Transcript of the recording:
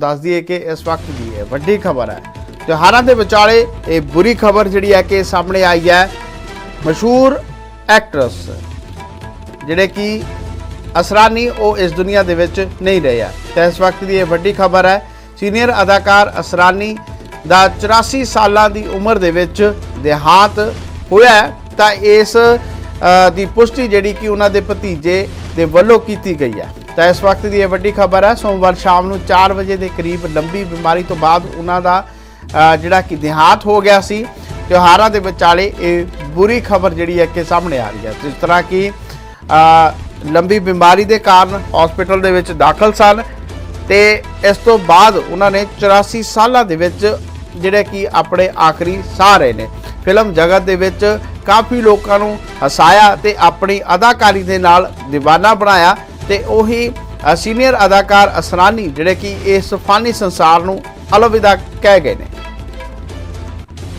ਦੱਸ ਦਈਏ ਕਿ ਇਸ ਵਕਤ ਦੀ ਇਹ ਵੱਡੀ ਖਬਰ ਹੈ। ਤਿਉਹਾਰਾਂ ਦੇ ਵਿਚਾਲੇ ਇਹ ਬੁਰੀ ਖਬਰ ਜਿਹੜੀ ਹੈ ਕਿ ਸਾਹਮਣੇ ਆਈ ਹੈ, ਮਸ਼ਹੂਰ ਐਕਟਰਸ ਜਿਹੜੇ ਕਿ ਅਸਰਾਨੀ ਉਹ ਇਸ ਦੁਨੀਆ ਦੇ ਵਿੱਚ ਨਹੀਂ ਰਹੇ ਆ। ਤੇ ਇਸ ਵਕਤ ਦੀ ਇਹ ਵੱਡੀ ਖਬਰ ਹੈ, ਸੀਨੀਅਰ ਅਦਾਕਾਰ ਅਸਰਾਨੀ ਦਾ 84 ਸਾਲਾਂ ਦੀ ਉਮਰ ਦੇ ਵਿੱਚ ਦੇਹਾਂਤ ਹੋਇਆ ਤਾਂ ਇਸ ਦੀ ਪੁਸ਼ਟੀ ਜਿਹੜੀ ਕਿ ਉਹਨਾਂ ਦੇ ਭਤੀਜੇ ਦੇ ਵੱਲੋਂ ਕੀਤੀ ਗਈ ਹੈ। ਤਾਂ ਇਸ ਵਕਤ ਦੀ ਇਹ ਵੱਡੀ ਖਬਰ ਹੈ, ਸੋਮਵਾਰ ਸ਼ਾਮ ਨੂੰ 4 ਵਜੇ ਦੇ ਕਰੀਬ ਲੰਬੀ ਬਿਮਾਰੀ ਤੋਂ ਬਾਅਦ ਉਹਨਾਂ ਦਾ ਜਿਹੜਾ ਕਿ ਦੇਹਾਂਤ ਹੋ ਗਿਆ ਸੀ, ਤਿਉਹਾਰਾਂ ਦੇ ਵਿਚਾਲੇ ਇਹ ਬੁਰੀ ਖਬਰ ਜਿਹੜੀ ਹੈ ਕਿ ਸਾਹਮਣੇ ਆ ਰਹੀ ਹੈ। ਜਿਸ ਤਰ੍ਹਾਂ ਕਿ ਲੰਬੀ ਬਿਮਾਰੀ ਦੇ ਕਾਰਨ ਹਸਪੀਟਲ ਦੇ ਵਿੱਚ ਦਾਖਲ ਸਨ ਤੇ ਇਸ ਤੋਂ ਬਾਅਦ ਉਹਨਾਂ ਨੇ 84 ਸਾਲਾਂ ਦੇ ਵਿੱਚ ਜਿਹੜੇ ਕਿ ਆਪਣੇ ਆਖਰੀ ਸਾਹ ਰਹੇ ਨੇ। ਫਿਲਮ ਜਗਤ ਦੇ ਵਿੱਚ ਕਾਫੀ ਲੋਕਾਂ ਨੂੰ ਹਸਾਇਆ ਤੇ ਆਪਣੀ ਅਦਾਕਾਰੀ ਦੇ ਨਾਲ دیਵਾਨਾ ਬਣਾਇਆ ਤੇ ਉਹੀ ਸੀਨੀਅਰ ਅਦਾਕਾਰ ਅਸਰਾਨੀ ਜਿਹੜੇ ਕਿ ਇਸ ਫਾਨੀ ਸੰਸਾਰ ਨੂੰ ਅਲਵਿਦਾ ਕਹਿ ਗਏ ਨੇ।